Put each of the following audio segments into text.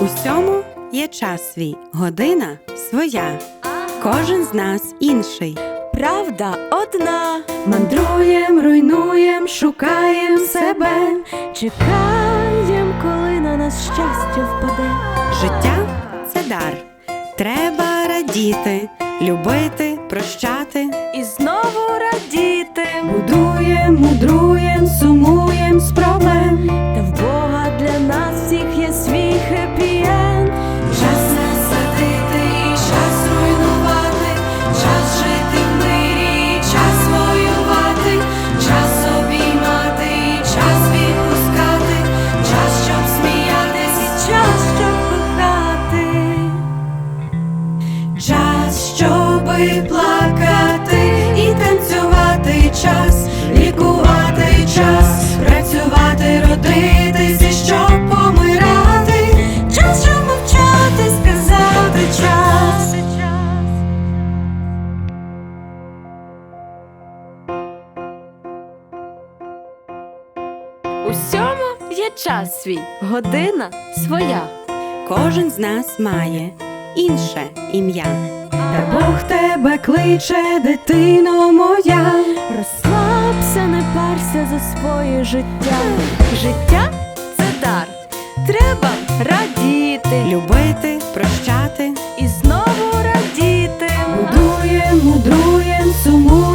Усьому є час свій, година своя. Кожен з нас інший. Правда одна, Мандруєм, руйнуєм, шукаєм себе. чекаєм, коли на нас щастя впаде. Життя це дар. Треба радіти, любити, прощати. І знову радіти, Будуєм, мудруєм, сумуєм з проблем. Щоби плакати і танцювати, час, лікувати час, працювати, родитись і щоб помирати, час, щоб мовчати, сказати час. Усьому є час свій, година своя. Кожен з нас має інше ім'я. Та Бог тебе кличе, дитино моя. Розслабся, не парся за своє життя. Життя це дар. Треба радіти Любити, прощати, і знову радіти. Мудруєм, мудруєм, сумуєм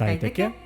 усьому свій